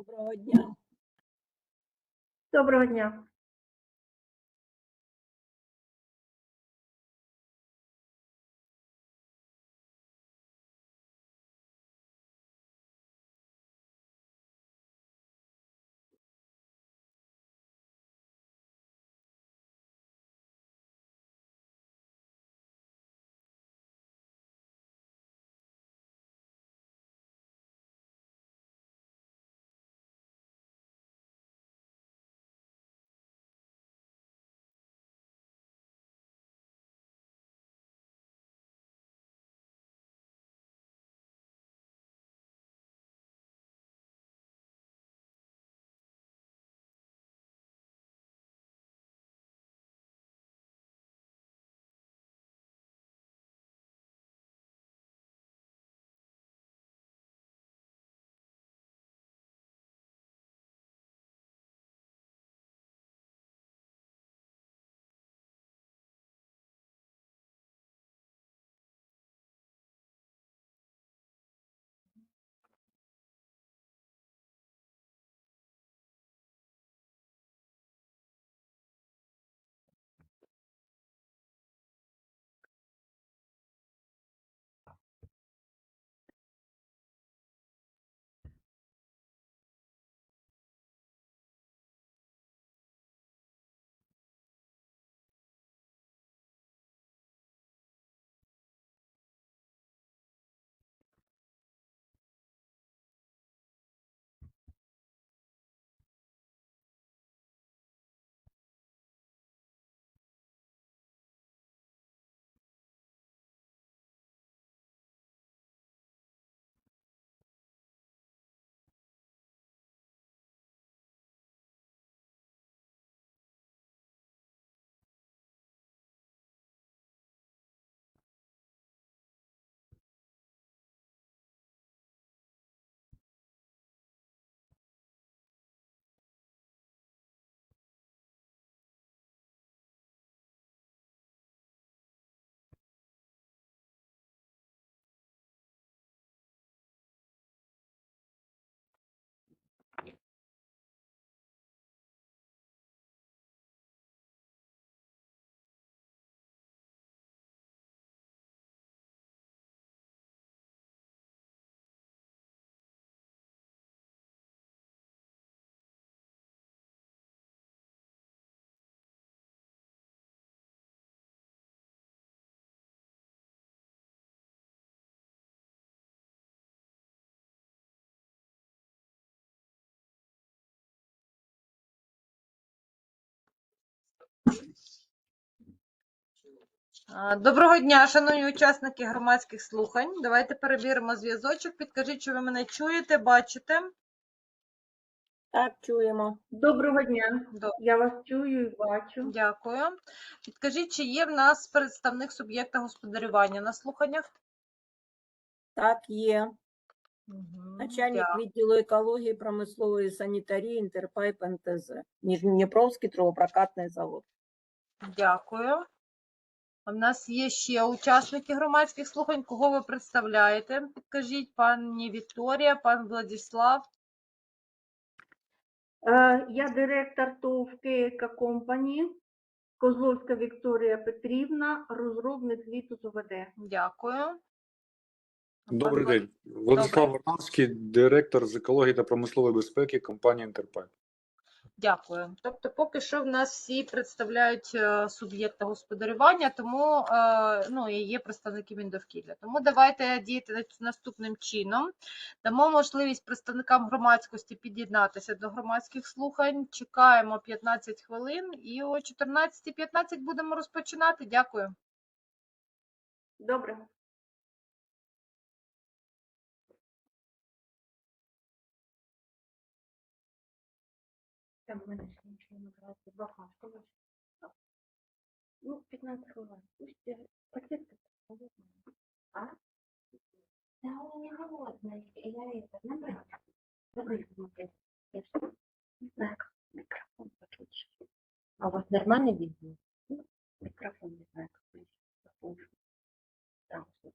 Доброго дня. Доброго дня. Доброго дня, шановні учасники громадських слухань. Давайте перевіримо зв'язочок. Підкажіть, чи ви мене чуєте, бачите? Так, чуємо. Доброго дня. До- Я вас чую і бачу. Дякую. Підкажіть, чи є в нас представник суб'єкта господарювання на слуханнях? Так, є. Мгм, Начальник дя- відділу екології, промислової санітарії, Інтерпайп НТЗ. Нижньодніпровський трубопрокатний завод. Дякую. У нас є ще учасники громадських слухань. Кого ви представляєте? Підкажіть, пані Вікторія, пан Владислав. Е, Я директор ТОВ КЕКА Компані, Козловська Вікторія Петрівна, розробник звіту з ОВД. Дякую. Добрий день. Владислав Варнавський, директор з екології та промислової безпеки компанії Інтерпайп. Дякую. Тобто, поки що в нас всі представляють е, суб'єкта господарювання, тому е, ну і є представники Міндовкілля. Тому давайте діяти наступним чином. Дамо можливість представникам громадськості під'єднатися до громадських слухань. Чекаємо 15 хвилин і о 14.15 будемо розпочинати. Дякую. Добре. Там в мене ще нічого не брати. Багато. Ну, 15 хвилин. Пусть е, пакет холодний. А? Да, он не голодный. Я это, набрать. Забрать смотреть. Я что? Не знаю, как микрофон подключить. А у вас нормально видно? Ну, микрофон не знаю, как. Похоже. Там, вот.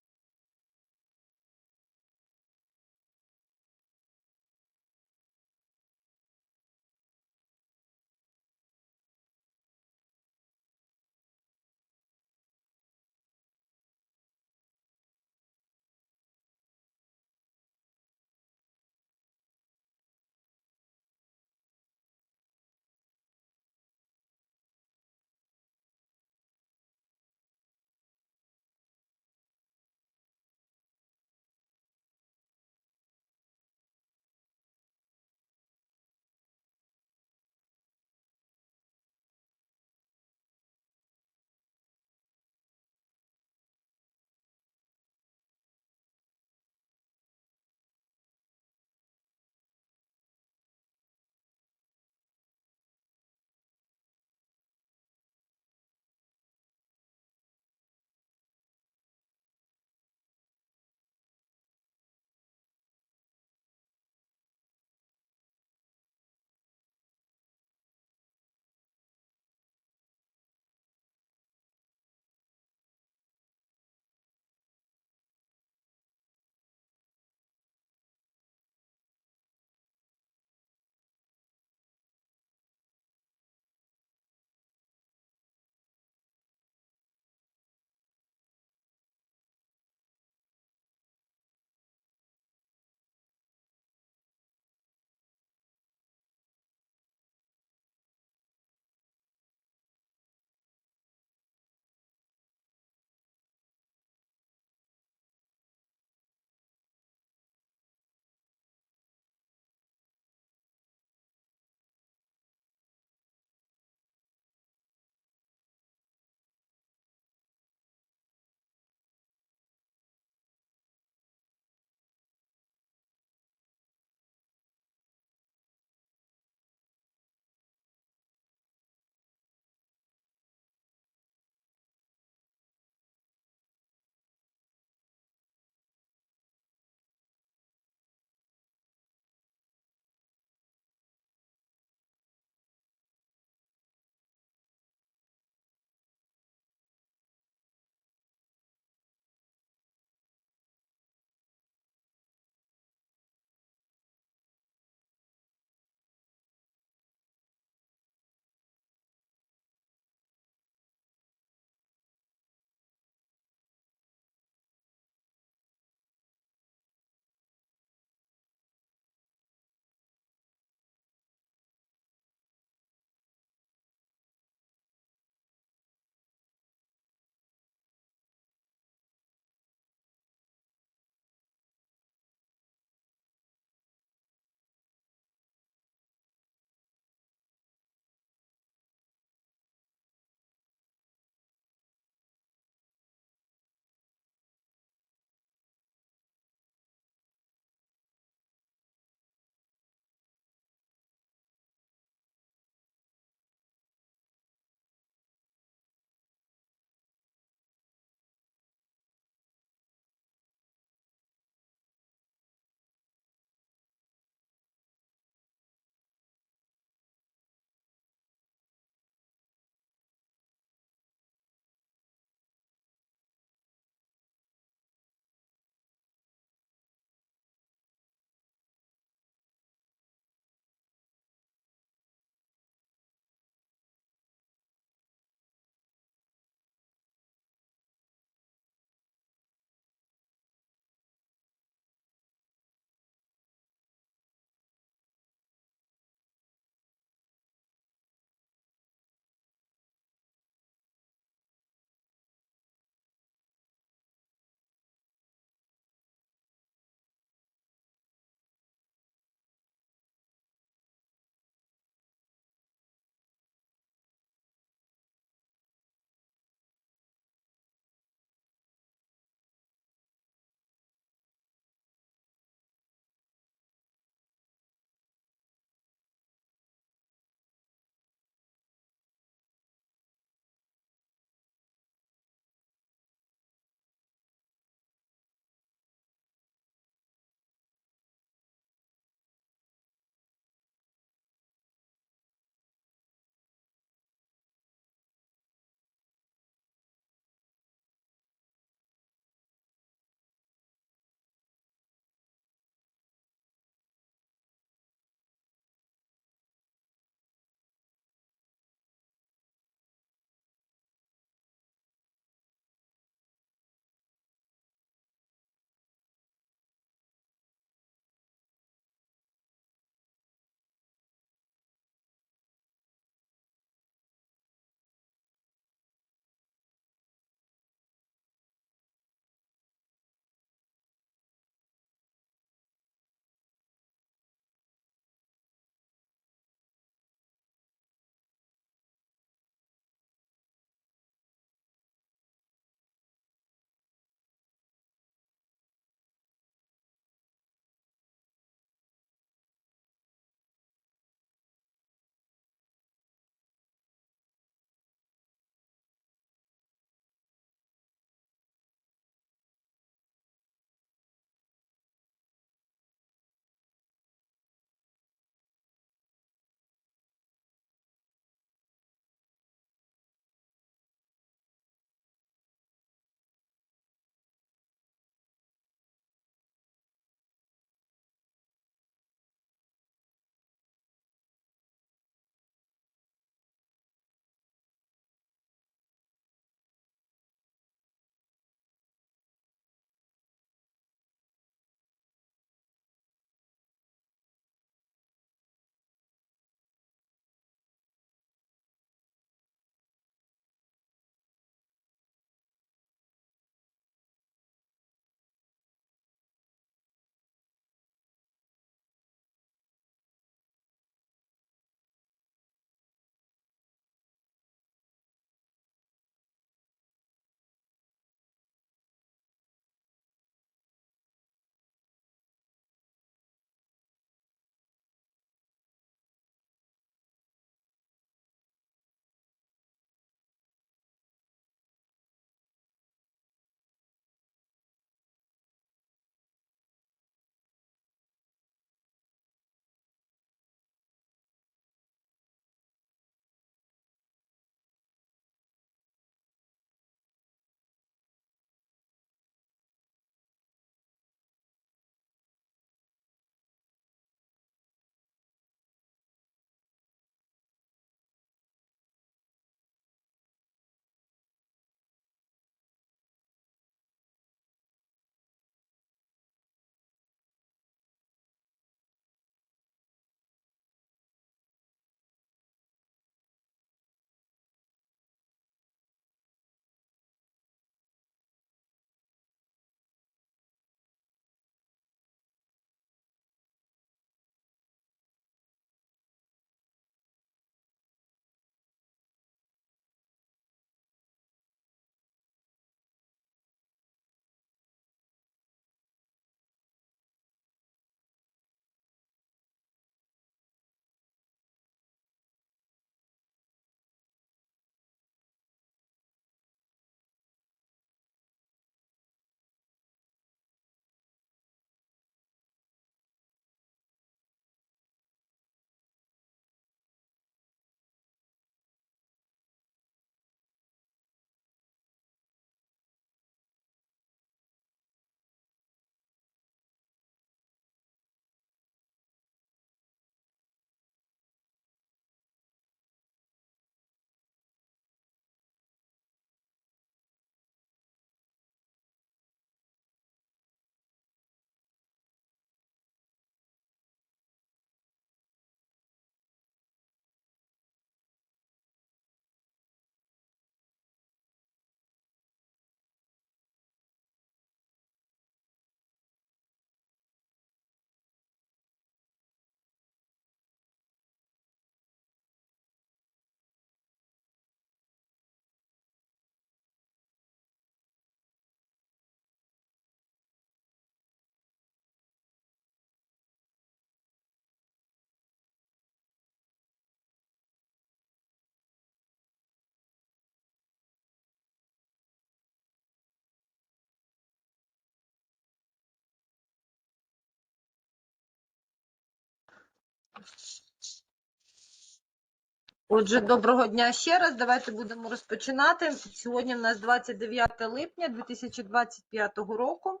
Отже, доброго дня ще раз. Давайте будемо розпочинати. Сьогодні в нас 29 липня 2025 року.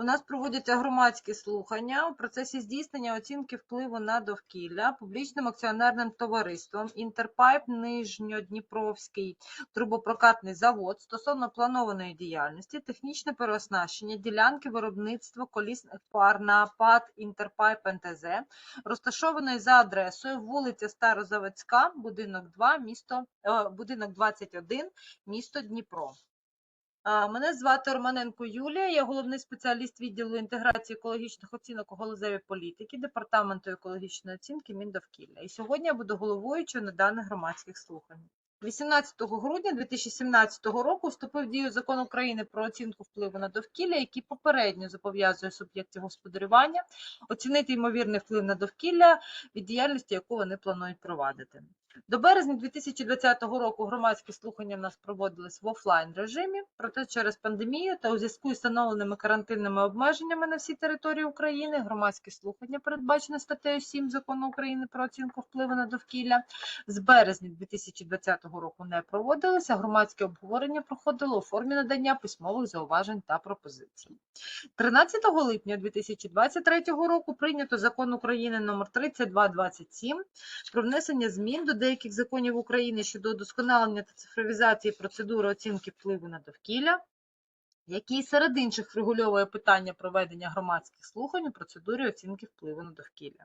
У нас проводяться громадські слухання у процесі здійснення оцінки впливу на довкілля публічним акціонерним товариством Інтерпайп Нижньодніпровський трубопрокатний завод стосовно планованої діяльності, технічне переоснащення ділянки виробництва колісних фар на ПАД Інтерпайп НТЗ, розташованої за адресою вулиця Старозаводська, будинок 2, місто, е, будинок 21, місто Дніпро. Мене звати Романенко Юлія, я головний спеціаліст відділу інтеграції екологічних оцінок у галузевій політики Департаменту екологічної оцінки Міндовкілля. І сьогодні я буду головуючою на даних громадських слухань. 18 грудня 2017 року вступив в дію закон України про оцінку впливу на довкілля, який попередньо зобов'язує суб'єктів господарювання оцінити ймовірний вплив на довкілля від діяльності, яку вони планують провадити. До березня 2020 року громадські слухання в нас проводились в офлайн режимі, проте через пандемію та у зв'язку із встановленими карантинними обмеженнями на всій території України громадські слухання, передбачені статтею 7 закону України про оцінку впливу на довкілля, з березня 2020 року не проводилися. Громадське обговорення проходило у формі надання письмових зауважень та пропозицій. 13 липня 2023 року прийнято закон України номер 3227 про внесення змін до деяких законів України щодо удосконалення та цифровізації процедури оцінки впливу на довкілля, який серед інших врегульовує питання проведення громадських слухань у процедурі оцінки впливу на довкілля.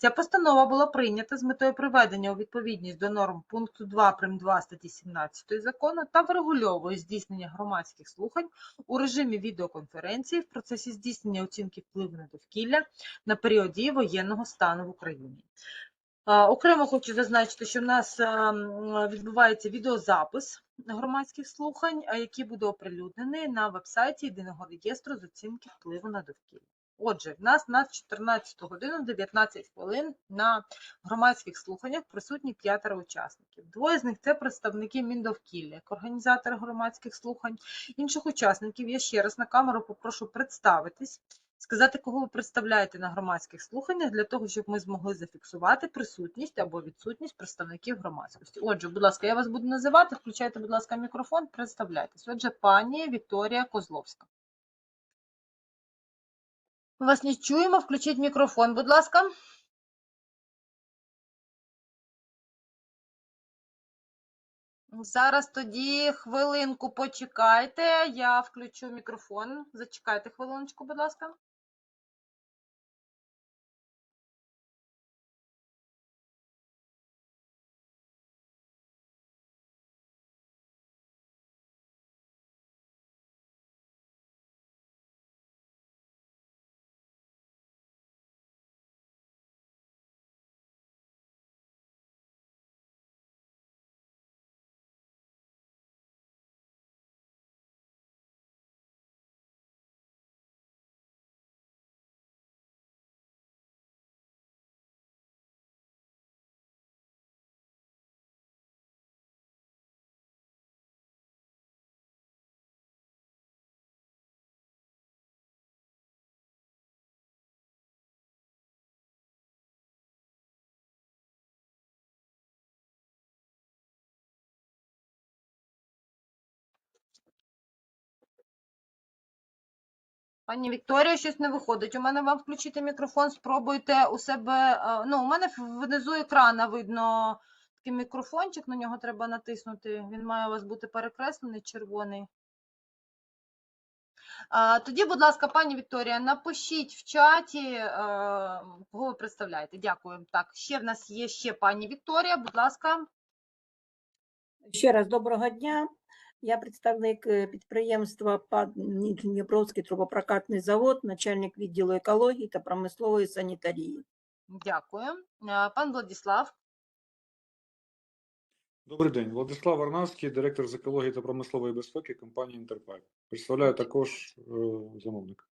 Ця постанова була прийнята з метою приведення у відповідність до норм пункту 2 прим. 2 статті 17 закону та врегульовує здійснення громадських слухань у режимі відеоконференції в процесі здійснення оцінки впливу на довкілля на період дії воєнного стану в Україні. Окремо хочу зазначити, що в нас відбувається відеозапис громадських слухань, який буде оприлюднений на вебсайті Єдиного реєстру з оцінки впливу на довкілля. Отже, в нас на 14 годину 19 хвилин на громадських слуханнях присутні п'ятеро учасників. Двоє з них це представники Міндовкілля, як організатори громадських слухань. Інших учасників я ще раз на камеру попрошу представитись, сказати, кого ви представляєте на громадських слуханнях, для того, щоб ми змогли зафіксувати присутність або відсутність представників громадськості. Отже, будь ласка, я вас буду називати. Включайте, будь ласка, мікрофон, представляйтесь. Отже, пані Вікторія Козловська. Вас не чуємо. Включіть мікрофон, будь ласка. Зараз тоді хвилинку почекайте. Я включу мікрофон. Зачекайте хвилиночку, будь ласка. Пані Вікторія, щось не виходить. У мене вам включити мікрофон, спробуйте у себе. е, Ну, у мене внизу екрана видно такий мікрофончик, на нього треба натиснути. Він має у вас бути перекреслений червоний. Тоді, будь ласка, пані Вікторія, напишіть в чаті, е, кого ви представляєте. Дякую. Так, ще в нас є ще пані Вікторія, будь ласка. Ще раз доброго дня. Я представник е, підприємства ПАД Нижньодніпровський трубопрокатний завод, начальник відділу екології та промислової санітарії. Дякую. Е, Пан Владіслав. Добрий день. Владислав Варнавський, директор з екології та промислової безпеки компанії Інтерпайп. Представляю також е, замовника.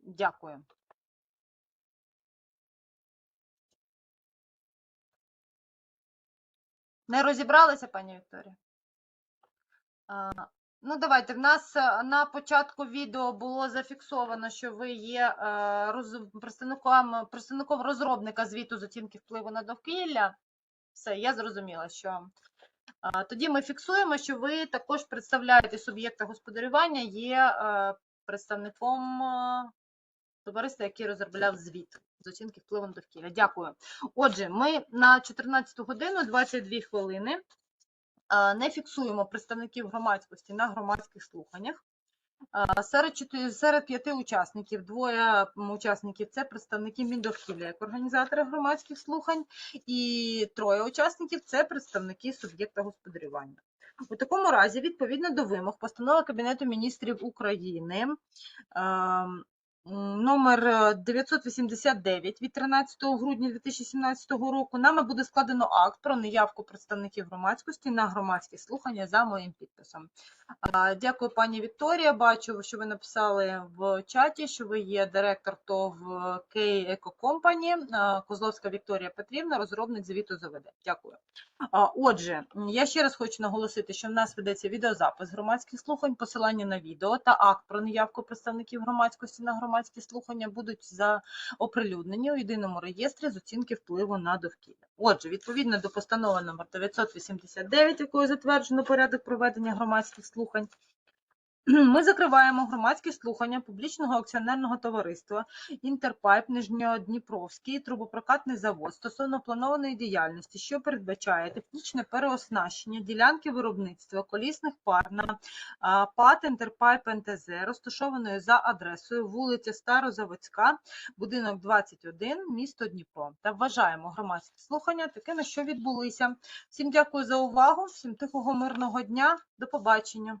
Дякую. Не розібралися, пані Вікторія? Ну, давайте. В нас е, на початку відео було зафіксовано, що ви є е, представником, представником розробника звіту з оцінки впливу на довкілля. Все, я зрозуміла, що тоді ми фіксуємо, що ви також представляєте суб'єкта господарювання, є е, представником е, товариства, який розробляв звіт з оцінки впливу на довкілля. Дякую. Отже, ми на 14 годину 22 хвилини не фіксуємо представників громадськості на громадських слуханнях. Серед, чотири- серед п'яти учасників, двоє учасників це представники Міндовкілля як організатори громадських слухань, і троє учасників це представники суб'єкта господарювання. У такому разі, відповідно до вимог постанови Кабінету міністрів України ем, номер е, 989 від 13 грудня 2017 року, нами буде складено акт про неявку представників громадськості на громадські слухання за моїм підписом. Дякую, пані Вікторія. Бачу, що ви написали в чаті, що ви є директор ТОВ Кей Еко Компані, Козловська Вікторія Петрівна, розробник звіту ЗВД. Дякую. Отже, я ще раз хочу наголосити, що в нас ведеться відеозапис громадських слухань, посилання на відео та акт про неявку представників громадськості на громадські слухання будуть за оприлюднені у єдиному реєстрі з оцінки впливу на довкілля. Отже, відповідно до постанови номер 989, якою затверджено порядок проведення громадських слухань, ми закриваємо громадські слухання публічного акціонерного товариства Інтерпайп Нижньодніпровський трубопрокатний завод стосовно планованої діяльності, що передбачає технічне переоснащення ділянки виробництва колісних пар на ПАТ Інтерпайп НТЗ, розташованої за адресою вулиця Старозаводська, будинок 21, місто Дніпро. Та вважаємо громадські слухання такими, що відбулися. Всім дякую за увагу, всім тихого мирного дня. До побачення.